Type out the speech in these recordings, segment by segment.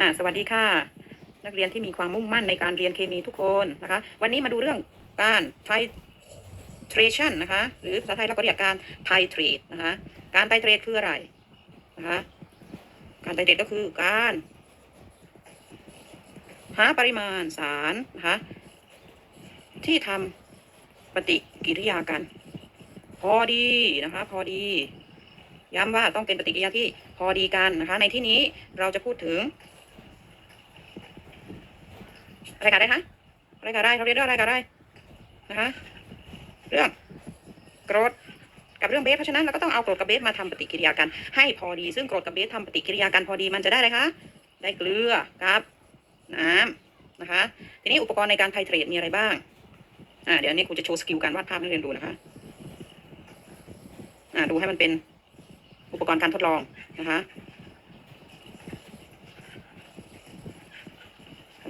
อ่าสวัสดีค่ะ นักเรียนที่มีความมุ่งมั่นในการเรียนเคมีทุกคนนะคะ วันนี้มาดูเรื่องการไทเทรชันนะคะ หรือภาษาไทยเราก็เรียกการไทเทรดนะคะ การไทเทรดคืออะไรนะคะการไทเทรดก็คือการ หาปริมาณสารนะคะที่ทำปฏิกิริยากัน พอดีนะคะ พอดีย้ำว่าต้องเป็นปฏิกิริยาที่พอดีกันนะคะ ในที่นี้เราจะพูดถึง อะไรกันได้คะอะไรกันได้เราเรียนเรื่องอะไรกันได้นะคะเรื่องกรดกับเรื่องเบสเพราะฉะนั้นเราก็ต้องเอากรดกับเบสมาทำปฏิกิริยากัน ให้พอดีซึ่งกรดกับเบสทำปฏิกิริยากันพอดีมันจะได้อะไรคะได้เกลือกับ น้ำนะคะ ทีนี้อุปกรณ์ในการไทเทรตมีอะไรบ้างอ่าเดี๋ยวนี้ครูจะโชว์สกิลการวาดภาพให้เรียนดูนะคะอ่าดูให้มันเป็นอุปกรณ์การทดลองนะคะ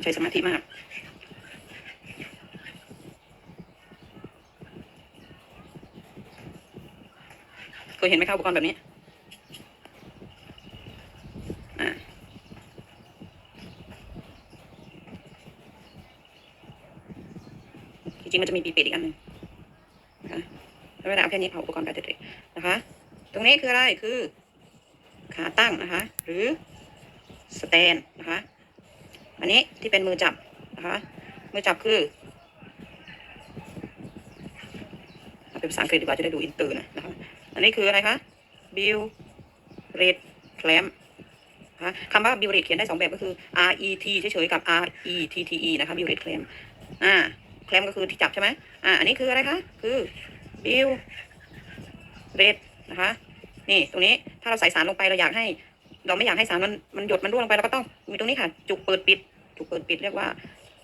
ใช้สมาธิมากเคยเห็นไหมคะอุปกรณ์แบบนี้อ่าจริงๆมันจะมีปีป็ดอีกอันหนึ่งนะคะแล้วเวลาเอาแค่นี้เอาอุปกรณ์การเด็กๆนะคะ ตรงนี้คืออะไรคือขาตั้งนะคะ หรือสแตน อันนี้ที่เป็นมือจับนะคะมือจับคือเป็นภาษาอังกฤษดีกว่าจะได้ดูอินเตอร์นะนะคะอันนี้คืออะไรคะบิลเรดแคลมนะคะคำว่าบิลเรดเขียนได้สองแบบก็คือ R E T เฉยๆกับ R E T T E นะคะบิลเรดแคลมอ่าแคลมก็คือที่จับใช่ไหมอ่าอันนี้คืออะไรคะคือบิลเรดนะคะนี่ตรงนี้ถ้าเราใส่สารลงไปเราอยากให้ เราไม่อยากให้สารมันมันหยดมันร่วงลงไปเราก็ต้องมีตรงนี้ค่ะ จุกเปิดปิด จุกเปิดปิดเรียกว่า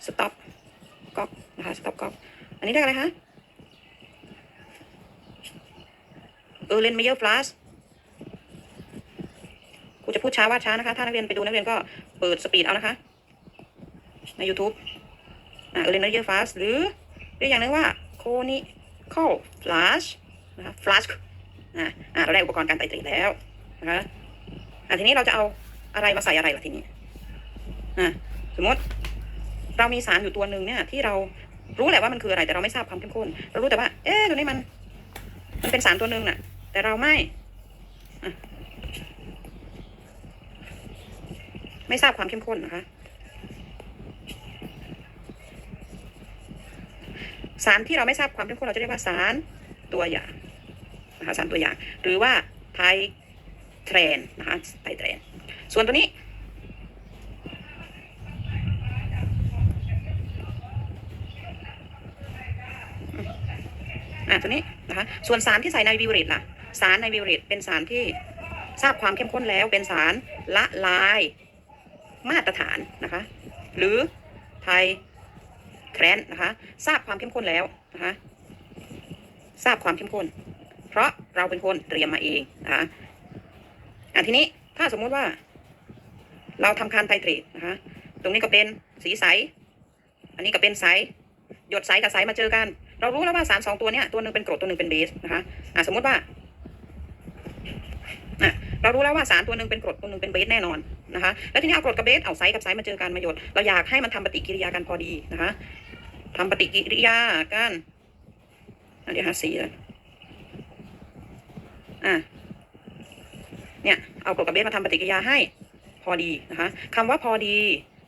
stop ก๊อกนะคะ stop ก๊อกอันนี้เรียกอะไรคะเออเลนเมเยอร์ฟลาสครูจะพูดช้าว่าช้านะคะ ถ้านักเรียนไปดูนักเรียนก็เปิดสปีดเอานะคะ ใน YouTube อ่าเออเลนเมเยอร์ฟลาสหรือเรียกอย่างนึงว่าโคนิคอลฟลาชนะคะฟลาชอ่าอ่าเราได้อุปกรณ์การไต่ตรีแล้วนะคะอ่าทีนี้เราจะเอาอะไรมาใส่อะไรล่ะทีนี้อ่า สมมติเรามีสารอยู่ตัวหนึ่งเนี่ย ที่เรารู้แหละว่ามันคืออะไรแต่เราไม่ทราบความเข้มข้น เรารู้แต่ว่า เอ๊ะตัวนี้มัน มันเป็นสารตัวหนึ่งน่ะ แต่เราไม่ไม่ทราบความเข้มข้นนะคะสารที่เราไม่ทราบความเข้มข้นเราจะเรียกว่าสารตัวอย่างนะคะสารตัวอย่าง หรือว่าไทเทรนนะคะไทเทรน ส่วนตัวนี้ อะตัวนี้นะคะ ส่วนสารที่ใส่ในวิวเรตล่ะ สารในวิวเรตเป็นสารที่ทราบความเข้มข้นแล้วเป็นสารละลายมาตรฐานนะคะ หรือไทแครนนะคะ ทราบความเข้มข้นแล้วนะคะ ทราบความเข้มข้น เพราะเราเป็นคนเตรียมมาเองนะคะอะทีนี้ถ้าสมมุติว่า เราทำการไทเทรตนะคะ ตรงนี้ก็เป็นสีใส อันนี้ก็เป็นใส หยดใสกับใสมาเจอกัน เรารู้แล้วว่าสารสองตัวเนี้ยตัวหนึ่งเป็นกรดตัวหนึ่งเป็นเบสนะคะอะสมมติว่าอะเรารู้แล้วว่าสารตัวหนึ่งเป็นกรดตัวหนึ่งเป็นเบสแน่นอนนะคะแล้วทีนี้เอากรดกับเบสเอาไซกับไซมาเจอกันมาหยดเราอยากให้มันทำปฏิกิริยากันพอดีนะคะทำปฏิกิริยากันเดี๋ยวหาสีเลยอะเนี่ยเอากรดกับเบสมาทำปฏิกิริยาให้พอดีนะคะคำว่าพอดี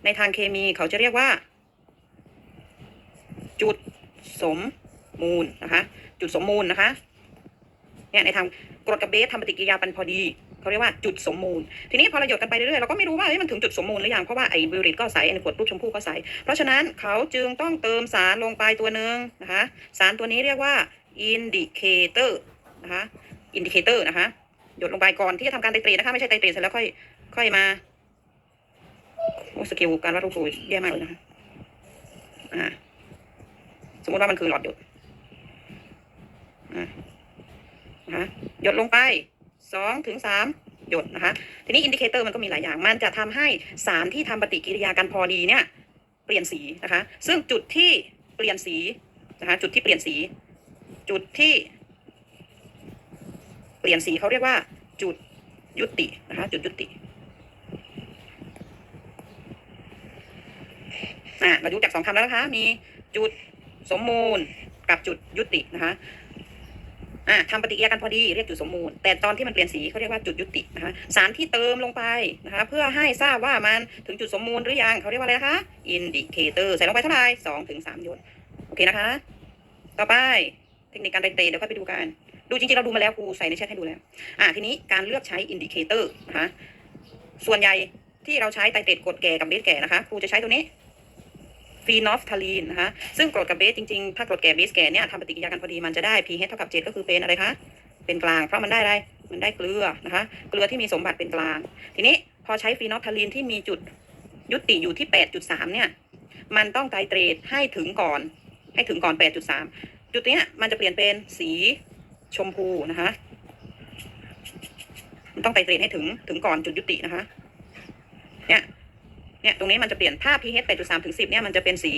ในทางเคมีเขาจะเรียกว่า จุดสม มูลนะคะ จุดสมมูลนะคะเนี่ยในทางกรดกับเบสทำปฏิกิริยาเป็นพอดีเขาเรียกว่าจุดสมมูล ทีนี้พอเราหยดกันไปเรื่อยๆเราก็ไม่รู้ว่าเอ้มันถึงจุดสมมูลหรือยังเพราะว่าไอ้บิวริตก็ใสไอ้ขวดรูปชมพูก็ใสเพราะฉะนั้นเขาจึงต้องเติมสารลงไปตัวหนึ่งนะคะสารตัวนี้เรียกว่าอินดิเคเตอร์นะคะอินดิเคเตอร์นะคะหยดลงไปก่อนที่จะทำการไตรเตรดนะคะไม่ใช่ไตรเตรดเสร็จแล้วค่อยค่อยมาโอ้สกิลการวัดรูปสูแย่มากเลยนะคะอ่าสมมติว่ามันคือหลอดหยด นะคะหยดลงไปสองถึงสามหยดนะคะ ทีนี้อินดิเคเตอร์มันก็มีหลายอย่าง มันจะทำให้สารที่ทำปฏิกิริยากันพอดีเนี่ย เปลี่ยนสีนะคะ ซึ่งจุดที่เปลี่ยนสีนะคะ จุดที่เปลี่ยนสี จุดที่ เปลี่ยนสีเขาเรียกว่า จุดยุตินะคะ จุดยุติอะเราดูจากสองคำแล้วนะคะ มีจุดสมมูลกับจุดยุตินะคะ อะทำปฏิกิริยากันพอดีเรียกจุดสมมูล แต่ตอนที่มันเปลี่ยนสีเขาเรียกว่าจุดยุตินะคะสารที่เติมลงไปนะคะเพื่อให้ทราบว่ามันถึงจุดสมมูลหรือยังเขาเรียกว่าอะไรนะคะ indicator ใส่ลงไปเท่าไหร่สองถึงสามหยดโอเคนะคะ ต่อไปเทคนิคการไตเตเดี๋ยวค่อยไปดูกัน ดูจริงๆ เราดูมาแล้วครูใส่ในแชทให้ดูแล้ว อะทีนี้การเลือกใช้ indicator นะคะส่วนใหญ่ที่เราใช้ไตเตดกดแก่กับเบสแก่นะคะครูจะใช้ตัวนี้ ฟีนอฟทาลีนนะคะซึ่งกรดกับเบสจริงๆ ถ้ากรดแก่เบสแก่เนี่ยทำปฏิกิริยากันพอดีมันจะได้ pH เท่ากับ7ก็คือเป็นอะไรคะเป็นกลางเพราะมันได้อะไรมันได้เกลือนะคะเกลือที่มีสมบัติเป็นกลาง ทีนี้พอใช้ฟีนอฟทาลีนที่มีจุดยุติอยู่ที่ 8.3 เนี่ย มันต้องไตรเตรดให้ถึงก่อน ให้ถึงก่อน 8.3 จุดเนี้ยมันจะเปลี่ยนเป็นสีชมพูนะคะ มันต้องไตรเตรดให้ถึงถึงก่อนจุดยุตินะคะ เนี่ย เนี่ยตรงนี้มันจะเปลี่ยนถ้า pH 8.3 ถึง 10 เนี่ยมันจะเป็นสี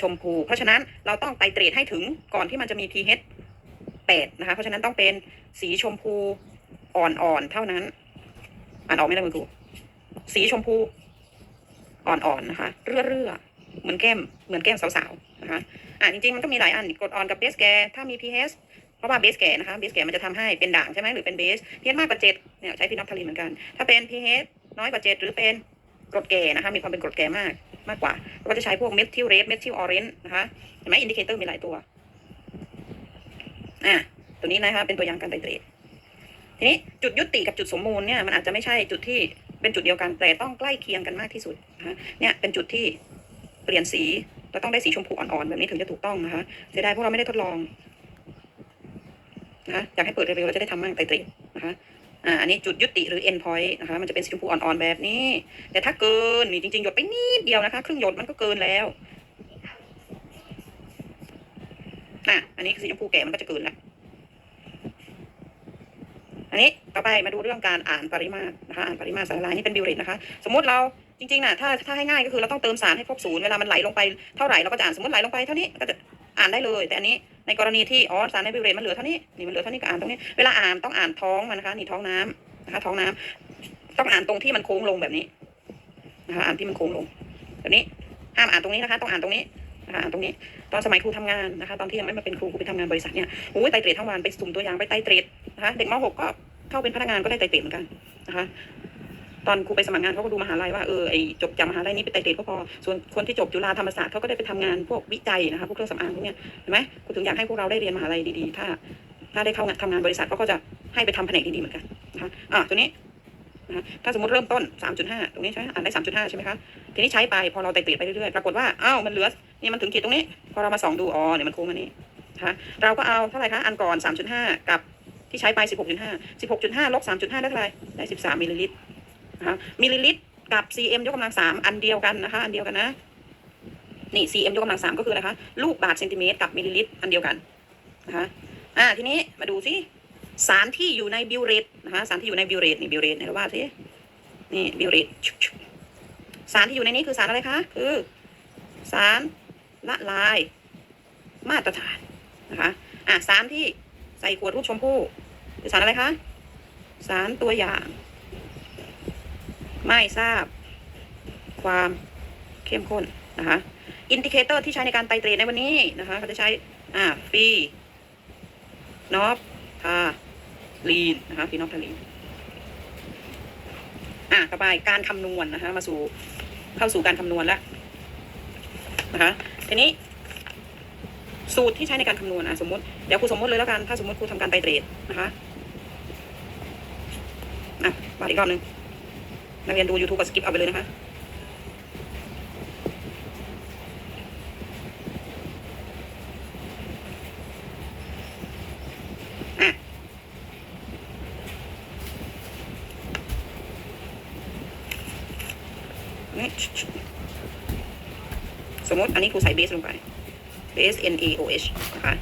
ชมพู เพราะฉะนั้นเราต้องไตรเตรดให้ถึงก่อนที่มันจะมี pH 8 นะคะ เพราะฉะนั้นต้องเป็นสีชมพูอ่อนๆเท่านั้น อ่านออกไหมล่ะคุณครูสีชมพูอ่อนๆนะคะ เรื่อๆเหมือนแก้มเหมือนแก้มสาวๆนะคะอ่าจริงๆมันก็มีหลายอันกดอ่อนกับเบสแกถ้ามี pH เพราะว่าเบสแก่นะคะเบสแก่มันจะทำให้เป็นด่างใช่ไหมหรือเป็นเบส pH มากกว่าเจ็ดเนี่ยใช้ฟีนอลทาลีนเหมือนกัน ถ้าเป็น pH น้อยกว่าเจ็ดหรือเป็น กรดแก่นะคะ มีความเป็นกรดแก่มากมากกว่าเราก็จะใช้พวกเมทิลเรดเมทิลออเรนจ์นะคะ เห็นไหมอินดิเคเตอร์มีหลายตัว อ่าตัวนี้นะคะ เป็นตัวอย่างการไตรเตรดทีนี้จุดยุติกับจุดสมมูลเนี่ย มันอาจจะไม่ใช่จุดที่เป็นจุดเดียวกัน แต่ต้องใกล้เคียงกันมากที่สุดนะคะเนี่ยเป็นจุดที่เปลี่ยนสีเราต้องได้สีชมพูอ่อนๆแบบนี้ถึงจะถูกต้องนะคะเสียดายพวกเราไม่ได้ทดลองนะะอยากให้เปิดเร็วๆเราจะได้ทำมั่งไตรเตรดนะคะ อ่าอันนี้จุดยุติหรือ end point นะคะมันจะเป็นสีชมพูอ่อนๆแบบนี้ แต่ถ้าเกินนี่จริงๆ หยดไปนิดเดียวนะคะ ครึ่งหยดมันก็เกินแล้วอะอันนี้สีชมพูแก่มันก็จะเกินแล้วอันนี้ต่อไปมาดูเรื่องการอ่านปริมาตรนะคะอ่านปริมาตรสารละลายนี่เป็นบิวเรตนะคะ สมมติเราจริงๆนะถ้าถ้าให้ง่ายก็คือเราต้องเติมสารให้ครบศูนย์เวลามันไหลลงไปเท่าไหร่เราก็จะอ่านสมมติไหลลงไปเท่านี้ก็จะ อ่านได้เลย แต่อันนี้ในกรณีที่อ๋อสารในบิวเรตมันเหลือเท่านี้นี่มันเหลือเท่านี้ก็อ่านตรงนี้เวลาอ่านต้องอ่านท้องมันนะคะนี่ท้องน้ำนะคะ ท้องน้ำต้องอ่านตรงที่มันโค้งลงแบบนี้นะคะอ่านที่มันโค้งลงแบบนี้ห้ามอ่านตรงนี้นะคะ ต้องอ่านตรงนี้นะคะอ่านตรงนี้ ตอนสมัยครูทำงานนะคะ ตอนที่ยังไม่มาเป็นครูครูไปทำงานบริษัทเนี่ยโอ้ยไตเตรดทั้งวันไปสุ่มตัวอย่างไปไตเตรดนะคะ เด็กม .6 ก็เข้าเป็นพนักงานก็ได้ไตเตรดเหมือนกันนะคะ ตอนครูไปสมัครงานเขาก็ดูมหาลัยว่าเออไอจบจากมหาลัยนี้ไปไตรเตรดก็พอส่วนคนที่จบจุฬาธรรมศาสตร์เขาก็ได้ไปทำงานพวกวิจัยนะคะพวกเครื่องสำอางพวกเนี้ยเห็นไหมครูถึงอยากให้พวกเราได้เรียนมหาลัยดีๆ ถ้า ถ้าได้เข้างานทำงานบริษัทเขาก็จะให้ไปทำแผนกดีๆเหมือนกันนะคะอะตัวนี้นะคะถ้าสมมติเริ่มต้น 3.5 ตรงนี้ใช่ไหมอ่านได้ 3.5 ใช่ไหมคะ ทีนี้ใช้ไปพอเราไตรเตรดไปเรื่อยๆ ปรากฏว่าอ้าวมันเหลือเนี่ยมันถึงขีดตรงนี้ พอเรามาส่องดูอ๋อเนี่ยมันโค้งมานี่นะคะเราก็เอาเท่าไหร่คะ อันก่อน 3.5 กับที่ใช้ไป 16.5 16.5 ลบ 3.5 ได้เท่าไหร่ได้ 13 มิลลิลิตร นะคะมิลลิลิตรกับ cm ยกกำลัง3อันเดียวกันนะคะ อันเดียวกันนะนี่ cm ยกกำลัง3ก็คืออะไรคะลูกบาศก์เซนติเมตรกับมิลลิลิตรอันเดียวกันนะคะอ่าทีนี้มาดูสิสารที่อยู่ในบิวเรตนะคะสารที่อยู่ในบิวเรตนี่บิวเรตเนี่ยเราว่าสินี่บิวเรตสารที่อยู่ในนี้คือสารอะไรคะคือ สารละลาย มาตรฐานนะคะอะสารที่ใส่ขวดรูปชมพู่คือสารอะไรคะสารตัวอย่าง ไม่ทราบ ความเข้มข้นนะคะอินดิเคเตอร์ที่ใช้ในการไตเตรดในวันนี้นะคะเขาจะใช้อ่าฟีนอฟทาลีนนะคะฟีนอฟทาลีนอะต่อไปการคำนวณนะคะ มาสู่เข้าสู่การคำนวณแล้วนะคะทีนี้ สูตรที่ใช้ในการคำนวณอะสมมติเดี๋ยวครูสมมติเลยแล้วกันถ้าสมมติครูทำการไตเตรดนะคะอะมาอีกรอบหนึ่ง นักเรียนดู YouTube ก็สกิปเอาไปเลยนะคะสมมติอันนี้ครูใส่เบสลงไปเบส N A O H นะคะ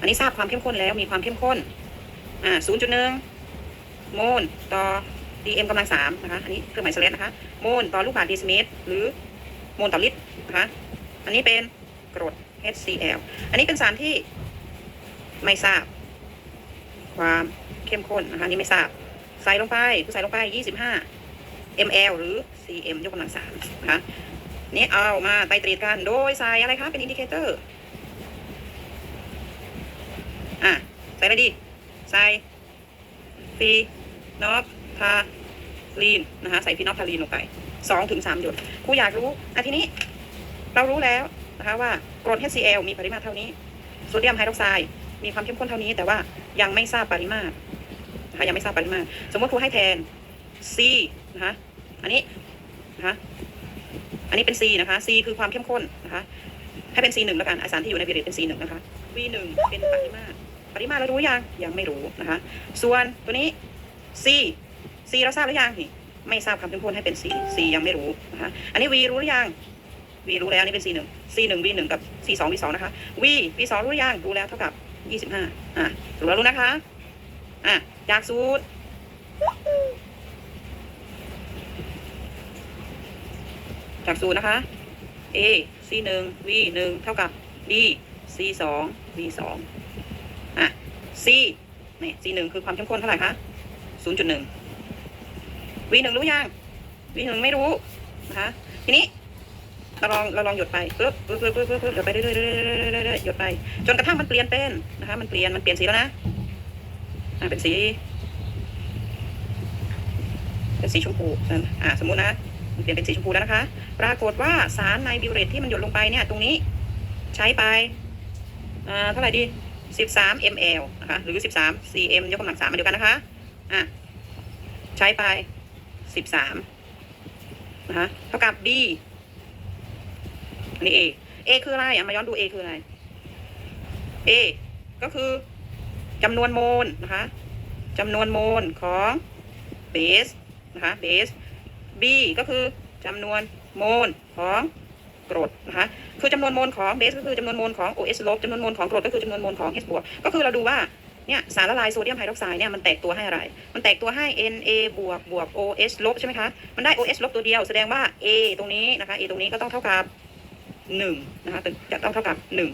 อันนี้ทราบความเข้มข้นแล้วมีความเข้มข้น อ่า 0.1 โมลต่อ dm กำลังสามนะคะอันนี้เครื่องหมายสแลชนะคะโมลต่อลูกบาศก์เดซิเมตรหรือโมลต่อลิตรนะคะอันนี้เป็นกรด HCl อันนี้เป็นสารที่ไม่ทราบ ความเข้มข้นนะคะอันนี้ไม่ทราบใส่ลงไปคือใส่ลงไป 25 ml หรือ cm ยกกำลังสามนะคะนี่เอามาไตรเตรีกันโดยใส่อะไรคะเป็นอินดิเคเตอร์อะใส่อะไรดีใส่ฟีนอฟทา ลีนนะคะใส่ฟีนอฟทาลีนลงไปสองถึงสามหยดครูอยากรู้อะทีนี้เรารู้แล้วนะคะว่ากรด HCl มีปริมาตรเท่านี้โซเดียมไฮดรอกไซด์มีความเข้มข้นเท่านี้ แต่ว่ายังไม่ทราบปริมาตรนะคะยังไม่ทราบปริมาตร สมมติครูให้แทน C นะคะอันนี้นะคะอันนี้เป็น C นะคะ C คือความเข้มข้นนะคะให้เป็น C หนึ่งแล้วกันอาสารที่อยู่ในบิเรตเป็น C หนึ่งนะคะ V หนึ่งเป็นปริมาตรปริมาตรเรารู้ยังยังไม่รู้นะคะ ส่วนตัวนี้ C C เราทราบหรือยังนี่ไม่ทราบความเข้มข้นให้เป็น C C ยังไม่รู้นะคะอันนี้ V รู้หรือยัง V รู้แล้วนนี่เป็น C หนึ่ง C หนึ่ง V หนึ่งกับ C สอง V สองนะคะ V V สองรู้หรือยังรู้แล้วเท่ากับยี่สิบห้าอะรู้แล้วรู้นะคะอะจากสูตรจากสูตรนะคะ A C หนึ่ง V หนึ่งเท่ากับ D C สอง V สองอะ C นี่ C หนึ่งคือความเข้มข้นเท่าไหร่คะศูนย์จุดหนึ่ง V หนึ่งรู้ยัง V หนึ่งไม่รู้นะคะทีนี้เราลองเราลองหยดไปปึ๊บปึ๊บปึ๊บปึ๊บปึ๊บหยดไปเรื่อยๆเรื่อยๆเรื่อยๆเรื่อยหยดไป จนกระทั่งมันเปลี่ยนเป็นนะคะ มันเปลี่ยนมันเปลี่ยนสีแล้วนะอ่าเป็นสี เป็นสีชมพูนั่นอ่าสมมุตินะมันเปลี่ยนเป็นสีชมพูแล้วนะคะ ปรากฏว่าสารในบิวเรตที่มันหยดลงไปเนี่ย ตรงนี้ใช้ไปอ่าเท่าไหร่ดี13 ml นะคะ หรือ 13 cm ยกกำลังสามมาเดียวกันนะคะ อะ ใช้ไป 13นะคะเท่ากับ D อันนี้ A A คืออะไรอะมาย้อนดู A คืออะไร A ก็คือจำนวนโมลนะคะจำนวนโมลของเบสนะคะเบส B ก็คือจำนวนโมลของกรดนะคะคือจำนวนโมลของเบสก็คือจำนวนโมลของ OS ลบจำนวนโมลของกรดก็คือจำนวนโมลของ H บวกก็คือเราดูว่า เนี่ยสารละลายโซเดียมไฮดรอกไซด์เนี่ยมันแตกตัวให้อะไร มันแตกตัวให้ Na บวกบวก OH ลบใช่ไหมคะ มันได้ OH ลบตัวเดียวแสดงว่า A ตรงนี้นะคะ A ตรงนี้ก็ต้องเท่ากับหนึ่งนะคะจะต้องเท่ากับหนึ่ง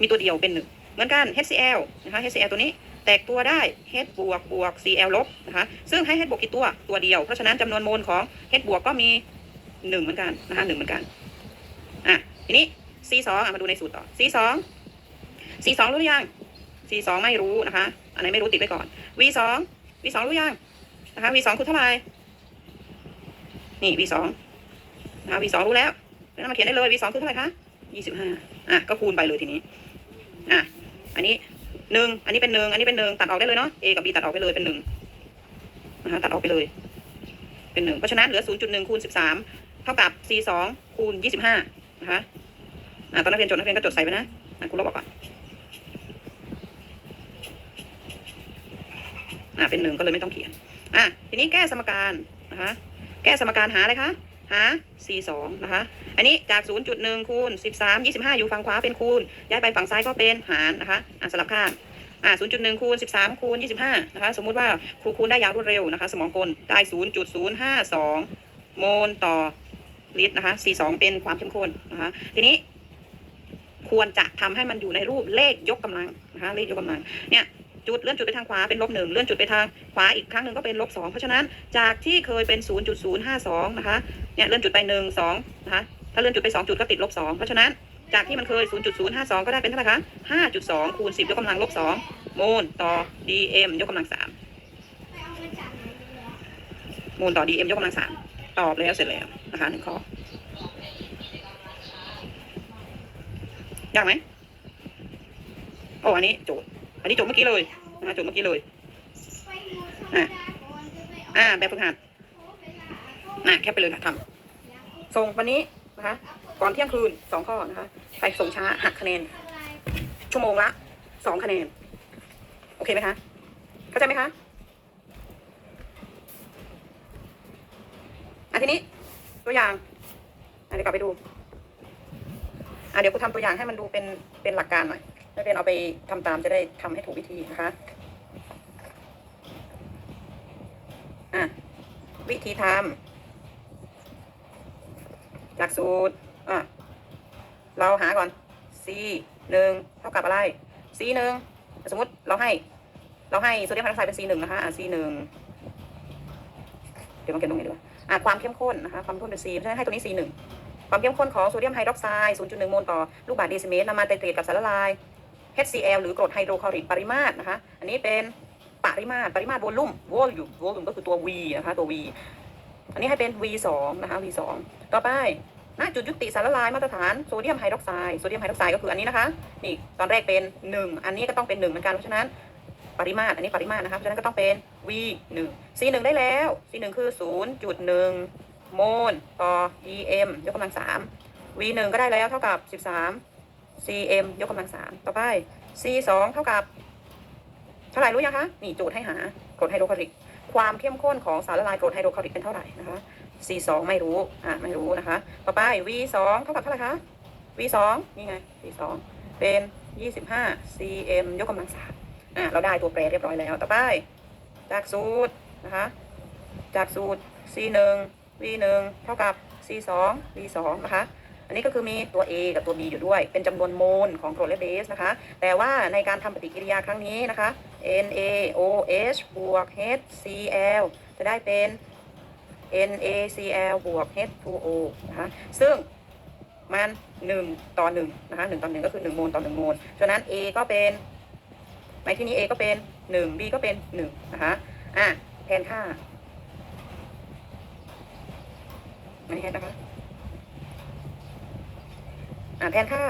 มีตัวเดียวเป็นหนึ่งเหมือนกัน HCl นะคะ HCl ตัวนี้แตกตัวได้ H บวกบวก Cl ลบนะคะซึ่งให้ H บวกกี่ตัวตัวเดียว เพราะฉะนั้นจำนวนโมลของ H บวกก็มีหนึ่งเหมือนกันนะคะหนึ่งเหมือนกันอะทีนี้ C สองอะมาดูในสูตรต่อ C สอง C สองรู้หรือยัง C สองไม่รู้นะคะ อันไหนไม่รู้ติดไว้ก่อน V สอง V สองรู้ยังนะคะ V สองคือเท่าไหร่นี่ V สองนะคะ V สองรู้แล้วแล้วมาเขียนได้เลย V สองคือเท่าไหร่คะยี่สิบห้าอะก็คูณไปเลยทีนี้อะอันนี้หนึ่งอันนี้เป็นหนึ่งอันนี้เป็นหนึ่งตัดออกได้เลยเนาะ A กับ B ตัดออกไปเลยเป็นหนึ่งนะคะตัดออกไปเลย เป็นหนึ่งเพราะฉะนั้นเหลือศูนย์จุดหนึ่งคูณสิบสามเท่ากับ C สองคูณยี่สิบห้านะคะอะตอนนักเรียนจดนักเรียนก็จดใส่ไปนะอะคุณลบออกก่อน อ่าเป็นหนึ่งก็เลยไม่ต้องเขียนอะทีนี้แก้สมการนะคะแก้สมการหาอะไรคะหา c สองนะคะ อันนี้จาก 0.1 คูณ 13 25 อยู่ฝั่งขวาเป็นคูณ ย้ายไปฝั่งซ้ายก็เป็นหารนะคะ อะสลับข้างอะ0.1 คูณ 13 คูณ 25 นะคะ สมมุติว่าครูคูณได้อยางรวดเร็วนะคะ สมองกลได้ 0.052 โมลต่อลิตรนะคะ c สองเป็นความเข้มข้นนะคะ ทีนี้ควรจะทำให้มันอยู่ในรูปเลขยกกำลังนะคะ เลขยกกำลัง เนี่ย จุดเลื่อนจุดไปทางขวาเป็นลบหนึ่งเลื่อนจุดไปทางขวาอีกครั้งหนึ่งก็เป็นลบสองเพราะฉะนั้นจากที่เคยเป็น 0.052 นะคะเนี่ยเลื่อนจุดไปหนึ่งสองนะคะถ้าเลื่อนจุดไป 2 จุดก็ติดลบสองเพราะฉะนั้นจากที่มันเคย 0.052 ก็ได้เป็นเท่าไหร่คะ 5.2 คูณ 10 ยกกำลังลบ 2 โมลต่อ dm ยกกำลัง 3 โมลต่อ dm ยกกำลัง 3 ตอบแล้วเสร็จแล้วนะคะหนึ่งข้อยากไหมโอ้อันนี้โจทย์ อันนี้จทย์เมื่อกี้เลยนะจทย์เมื่อกี้เลยอะอ่าแบบฝึกหัดอะแคปไปเลยค่ะทำส่งวันนี้นะคะก่อนเที่ยงคืนสองข้อนะคะใครส่งช้าหักคะแนน ชั่วโมงละสองคะแนน โอเคไหมคะเข้าใจไหมคะอะทีนี้ตัวอย่างอะเดี๋ยวกลับไปดูอะเดี๋ยวกูทำตัวอย่างให้มันดูเป็นเป็นหลักการหน่อย นักเรียนเอาไปทำตามจะได้ทำให้ถูกวิธีนะคะอะวิธีทำหลักสูตรอะเราหาก่อน c หนึ่งเท่ากับอะไร c หนึ่งสมมติเราให้ เราให้โซเดียมไฮดรอกไซด์เป็น c หนึ่งนะคะอะ c หนึ่งเดี๋ยวมาเขียนตรงนี้ดีกว่าอะความเข้มข้นนะคะความเข้มข้นเป็น c เพราะฉะนั้นให้ตัวนี้ c หนึ่งความเข้มข้นของโซเดียมไฮดรอกไซด์ 0.1 โมลต่อลูกบาศก์เดซิเมตรนำมาไตรเตรตกับสารละลาย HCl หรือกรดไฮโดรคลอริกปริมาตรนะคะ อันนี้เป็นปริมาตรปริมาตรโวลุ่มโวลุ่มโวลุ่มก็คือตัว V นะคะตัว V อันนี้ให้เป็น V2 นะคะ V2 ต่อไปณจุดยุติสารละลายมาตรฐานโซเดียมไฮดรอกไซด์โซเดียมไฮดรอกไซด์ก็คืออันนี้นะคะนี่ตอนแรกเป็น 1 อันนี้ก็ต้องเป็น1เหมือนกันเพราะฉะนั้นปริมาตรอันนี้ปริมาตรนะคะเพราะฉะนั้นก็ต้องเป็น V 1 C 1ได้แล้ว C 1คือ 0.1 โมลต่อ EM ยกกำลัง3 V 1ก็ได้แล้วเท่ากับ 13 cm ยกกำลัง3ต่อไป c 2เท่ากับเท่าไหร่รู้ยังคะ นี่โจทย์ให้หากรดไฮโดรคลอริก ความเข้มข้นของสารละลายกรดไฮโดรคลอริกเป็นเท่าไหร่นะคะ c 2ไม่รู้ อะไม่รู้นะคะ ต่อไป v 2เท่ากับเท่าไหร่คะ v 2นี่ไง v 2เป็น25 cm ยกกำลัง3อะเราได้ตัวแปรเรียบร้อยแล้ว ต่อไป จากสูตรนะคะ จากสูตร c 1 v 1เท่ากับ c 2 v 2นะคะ อันนี้ก็คือมีตัว A กับตัว B อยู่ด้วย เป็นจำนวนโมลของกรดแลเบสนะคะ แต่ว่าในการทำปฏิกิริยาครั้งนี้นะคะ NaOH บวก HCl จะได้เป็น NaCl บวก H2O นะคะ ซึ่งมัน 1 ต่อ1นะคะ1ต่อ1ก็คือ 1 โมลต่อ 1 โมลฉะนั้น A ก็เป็นในที่นี้ A ก็เป็น 1 B ก็เป็น 1 นะคะ อะ แทนค่าไม่ใช่นะคะ อ่าแทนค่า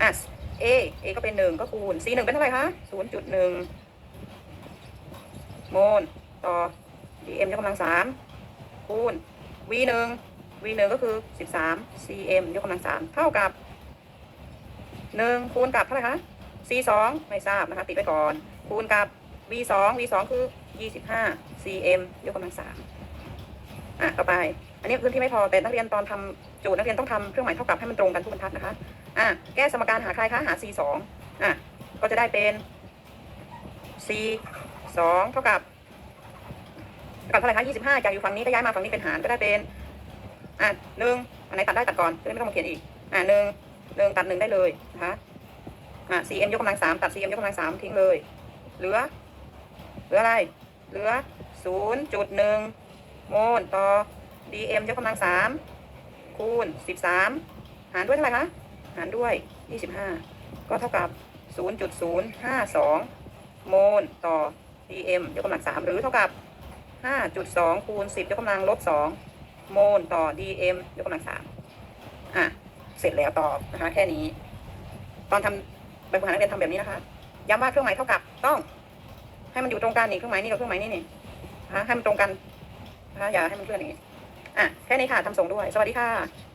อะ A A ก็เป็นหนึ่งก็คูณ C หนึ่งเป็นเท่าไหร่คะศูนย์จุดหนึ่งโมลต่อ dm ยกกำลังสามคูณ v หนึ่ง v หนึ่งก็คือสิบสาม cm ยกกำลังสามเท่ากับหนึ่งคูณกับเท่าไหร่คะ c สองไม่ทราบนะคะติดไว้ก่อน คูณกับ v สอง v สองคือยี่สิบห้า cm ยกกำลังสามอะต่อไป อันนี้พื้นที่ไม่พอแต่นักเรียนตอนทำ โจทย์นักเรียนต้องทำเครื่องหมายเท่ากับให้มันตรงกันทุกบรรทัดนะคะอะแก้สมการหาใครคะหา c สองอะก็จะได้เป็น c สองเท่ากับเท่ากับเท่าไหร่คะยี่สิบห้าจากอยู่ฝั่งนี้ก็ย้ายมาฝั่งนี้เป็นหารก็ได้เป็นอะหนึ่งอันไหนตัดได้ตัดก่อนจะได้ไม่ต้องมาเขียนอีกอะหนึ่งหนึ่งตัดหนึ่งได้เลยนะคะอะ cm ยกกำลังสามตัด cm ยกกำลังสามทิ้งเลยเหลือเหลืออะไรเหลือศูนย์จุดหนึ่งโมลต่อ dm ยกกำลังสาม คูณสิบสามหารด้วยเท่าไหร่คะหารด้วยยี่สิบห้าก็เท่ากับศูนย์จุดศูนย์ห้าสองโมลต่อ dm ยกกำลังสามหรือเท่ากับห้าจุดสองคูณสิบยกกำลังลบสองโมลต่อ dm ยกกำลังสามอะเสร็จแล้วตอบนะคะแค่นี้ ตอนทำใบฝึกหัดนักเรียนทำแบบนี้นะคะย้ำว่าเครื่องหมายเท่ากับต้อง ให้มันอยู่ตรงกันนี่เครื่องหมายนี่กับเครื่องหมายนี่นี่นะคะให้มันตรงกันนะคะอย่าให้มันเคลื่อนอย่างนี้ อะแค่นี้ค่ะทำส่งด้วย สวัสดีค่ะ